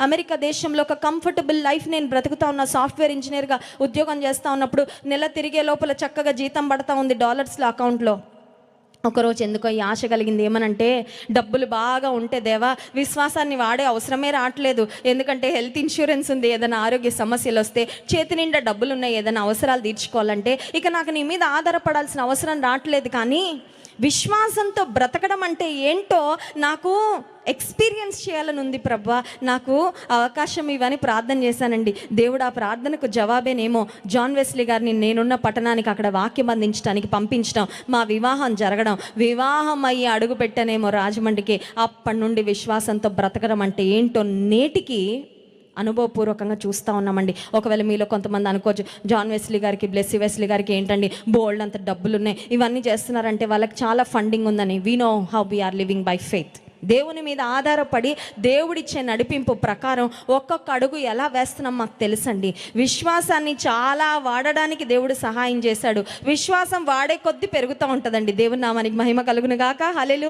America దేశంలో ఒక comfortable life నేను బ్రతుకుతా ఉన్న సాఫ్ట్వేర్ ఇంజనీర్గా ఉద్యోగం చేస్తూ ఉన్నప్పుడు నెల తిరిగే లోపల చక్కగా జీతం పడతా ఉంది డాలర్స్లో అకౌంట్లో ఒకరోజు ఎందుకో ఈ ఆశ కలిగింది. ఏమనంటే డబ్బులు బాగా ఉంటే దేవా విశ్వాసాన్ని వాడే అవసరమే రావట్లేదు. ఎందుకంటే హెల్త్ ఇన్సూరెన్స్ ఉంది. ఏదైనా ఆరోగ్య సమస్యలు వస్తే చేతి నిండా డబ్బులు ఉన్నాయి ఏదైనా అవసరాలు తీర్చుకోవాలంటే ఇక నాకు నీ మీద ఆధారపడాల్సిన అవసరం రావట్లేదు కానీ విశ్వాసంతో బ్రతకడం అంటే ఏంటో నాకు ఎక్స్పీరియన్స్ చేయాలని ఉంది ప్రభా. నాకు అవకాశం ఇవని ప్రార్థన చేశానండి. దేవుడు ఆ ప్రార్థనకు జవాబేనేమో. జాన్ వెస్లీ గారిని నేనున్న పట్టణానికి అక్కడ వాక్యం అందించడానికి పంపించడం మా వివాహం జరగడం వివాహం అయ్యి అడుగు పెట్టనేమో రాజమండ్రికి అప్పటి నుండి విశ్వాసంతో బ్రతకడం అంటే ఏంటో నేటికి అనుభవపూర్వకంగా చూస్తూ ఉన్నామండి. ఒకవేళ మీలో కొంతమంది అనుకోవచ్చు జాన్ వెస్లీ గారికి బ్లెస్సీ వెస్లీ గారికి ఏంటండి? బోల్డ్ అంత డబ్బులు ఉన్నాయి ఇవన్నీ చేస్తున్నారంటే వాళ్ళకి చాలా ఫండింగ్ ఉందని. We know how we're living by faith దేవుని మీద ఆధారపడి దేవుడిచ్చే నడిపింపు ప్రకారం ఒక్కొక్క అడుగు ఎలా వేస్తున్నాం మాకు తెలుసండి. విశ్వాసాన్ని చాలా వాడడానికి దేవుడు సహాయం చేశాడు. విశ్వాసం వాడే కొద్దీ పెరుగుతూ ఉంటుందండి. దేవుని నామానికి మహిమ కలుగును గాక. హలెలు